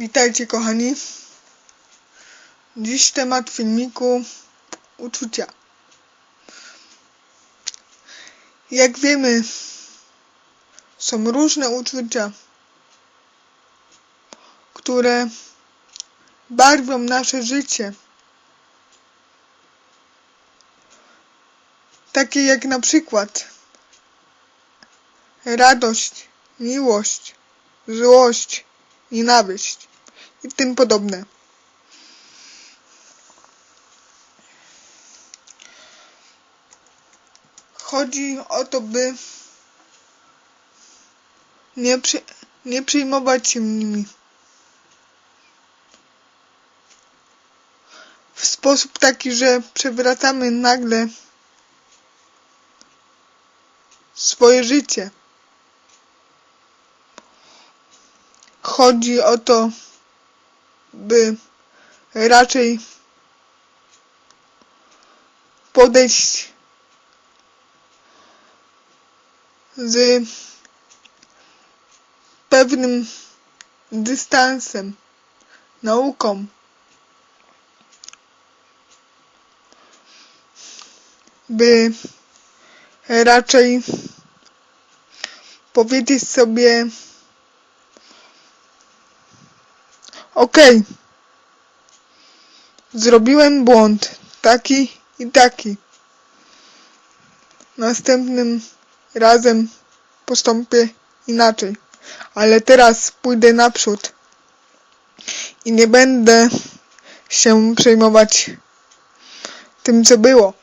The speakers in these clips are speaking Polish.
Witajcie kochani. Dziś temat filmiku uczucia. Jak wiemy, są różne uczucia, które barwią nasze życie. Takie jak na przykład radość, miłość, złość, nienawiść i tym podobne. Chodzi o to, by nie, przy, nie przejmować się nimi. W sposób taki, że przewracamy nagle swoje życie. Chodzi o to, by raczej podejść z pewnym dystansem, nauką. By raczej powiedzieć sobie Okej. Zrobiłem błąd. Taki i taki. Następnym razem postąpię inaczej. Ale teraz pójdę naprzód. I nie będę się przejmować tym, co było.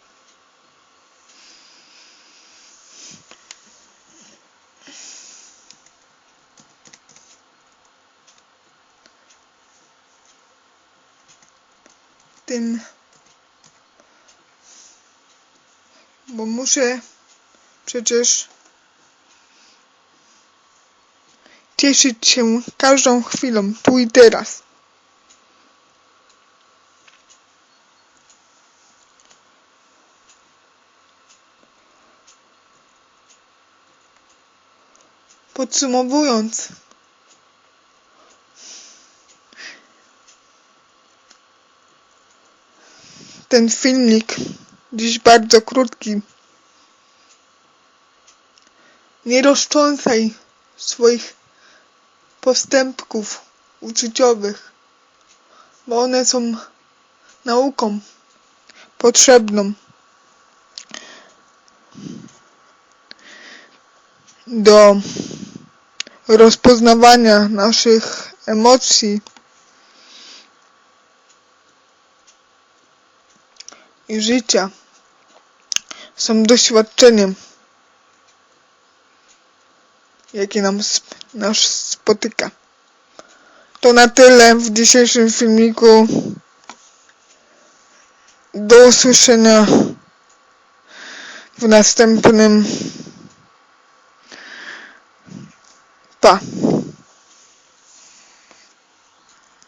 Tym, bo muszę przecież cieszyć się każdą chwilą, tu i teraz. Podsumowując, ten filmik, dziś bardzo krótki. Nie rozcząsaj swoich postępków uczuciowych, bo one są nauką potrzebną do rozpoznawania naszych emocji i życia są doświadczeniem, jakie nam sp- nas spotyka. To na tyle w dzisiejszym filmiku. Do usłyszenia w następnym. Pa.